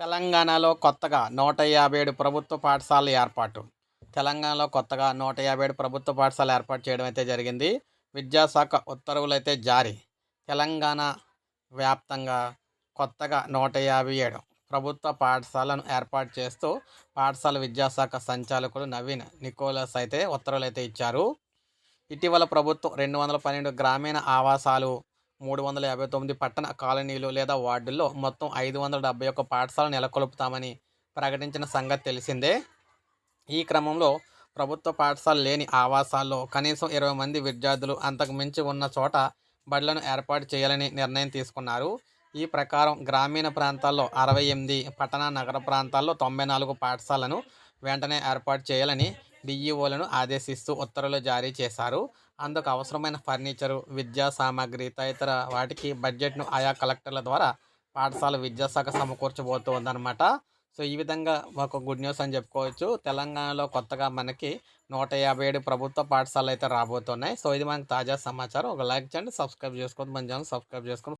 తెలంగాణలో కొత్తగా నూట యాభై ఏడు ప్రభుత్వ పాఠశాలల ఏర్పాటు. తెలంగాణలో కొత్తగా నూట యాభై ఏడు ప్రభుత్వ పాఠశాల ఏర్పాటు చేయడం అయితే జరిగింది. విద్యాశాఖ ఉత్తర్వులు అయితే జారీ. తెలంగాణ వ్యాప్తంగా కొత్తగా నూట యాభై ఏడు ప్రభుత్వ పాఠశాలను ఏర్పాటు చేస్తూ పాఠశాల విద్యాశాఖ సంచాలకులు నవీన్ నికోలస్ అయితే ఉత్తర్వులు అయితే ఇచ్చారు. ఇటీవల ప్రభుత్వం రెండు వందల పన్నెండు గ్రామీణ ఆవాసాలు మూడు వందల యాభై తొమ్మిది పట్టణ కాలనీలు లేదా వార్డుల్లో మొత్తం ఐదు వందల డెబ్బై ఒక్క పాఠశాలను నెలకొల్పుతామని ప్రకటించిన సంగతి తెలిసిందే. ఈ క్రమంలో ప్రభుత్వ పాఠశాల లేని ఆవాసాల్లో కనీసం ఇరవై మంది విద్యార్థులు అంతకు మించి ఉన్న చోట బడులను ఏర్పాటు చేయాలని నిర్ణయం తీసుకున్నారు. ఈ ప్రకారం గ్రామీణ ప్రాంతాల్లో అరవై ఎనిమిది పట్టణ నగర ప్రాంతాల్లో తొంభై నాలుగు పాఠశాలను వెంటనే ఏర్పాటు చేయాలని డిఈఓలను ఆదేశిస్తూ ఉత్తర్వులు జారీ చేశారు. అందుకు అవసరమైన ఫర్నిచరు విద్యా సామాగ్రి తదితర వాటికి బడ్జెట్ను ఆయా కలెక్టర్ల ద్వారా పాఠశాల విద్యాశాఖ సమకూర్చబోతుందన్నమాట. సో ఈ విధంగా ఒక గుడ్ న్యూస్ అని చెప్పుకోవచ్చు. తెలంగాణలో కొత్తగా మనకి నూట యాభై ఏడు ప్రభుత్వ పాఠశాలలు అయితే రాబోతున్నాయి. సో ఇది మనకు తాజా సమాచారం. ఒక లైక్ చేయండి సబ్స్క్రైబ్ చేసుకోండి. మన ఛానల్ సబ్స్క్రైబ్ చేసుకోండి.